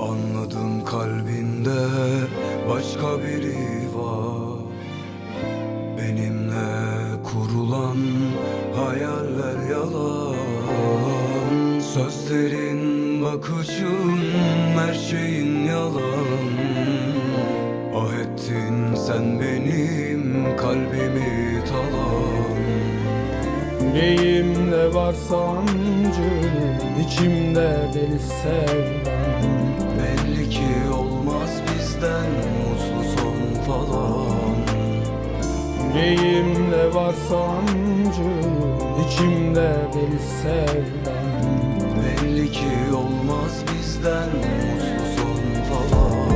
Anladım kalbinde başka biri var. Benimle kurulan hayaller yalan. Sözlerin, bakışın, her şeyin yalan. Ah ettin sen benim kalbimi Yüreğimde var sancı içimde deli sevdam. Belli ki olmaz bizden mutlu son falan. Yüreğimde var sancı içimde deli sevdam. Belli ki olmaz bizden mutlu son falan.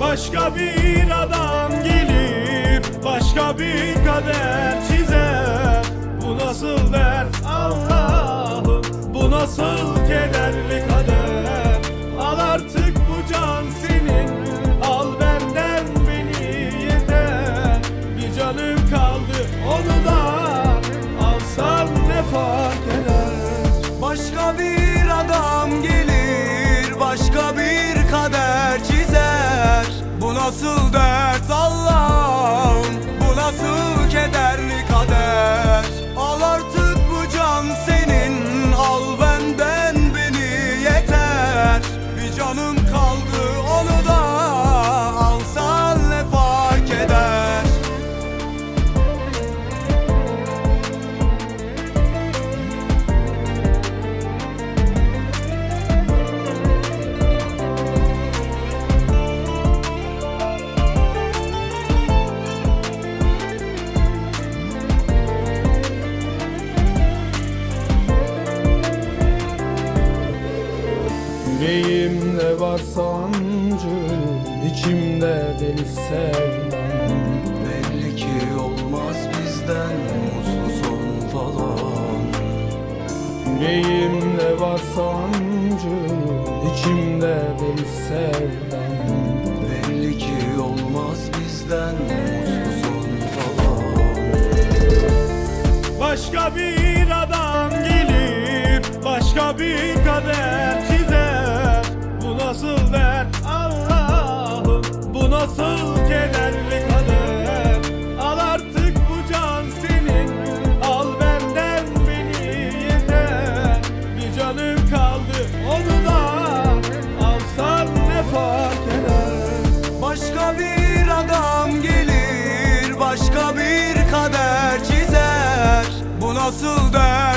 Başka bir adam gelip başka bir kader nasıl kederli kader Al artık bu can senin. Al benden beni yeter. Bir canım kaldı onu da alsan ne fark eder? Başka bir adam gelir başka bir kader çizer. Bu nasıl dert Yüreğimde var sancı içimde deli sevdam Belli ki olmaz bizden mutlu son falan. Yüreğimde var sancı içimde deli sevdam Belli ki olmaz bizden mutlu son falan. Başka bir adam gelip başka bir kader nasıl kederli kader Al artık bu can senin al benden beni yeter. Bir canım kaldı onu da alsan ne fark eder? Başka bir adam gelir başka bir kader çizer. Bu nasıl dert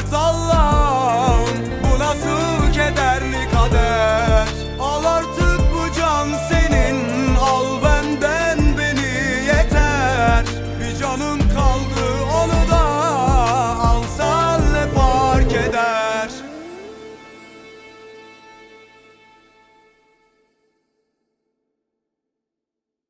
canım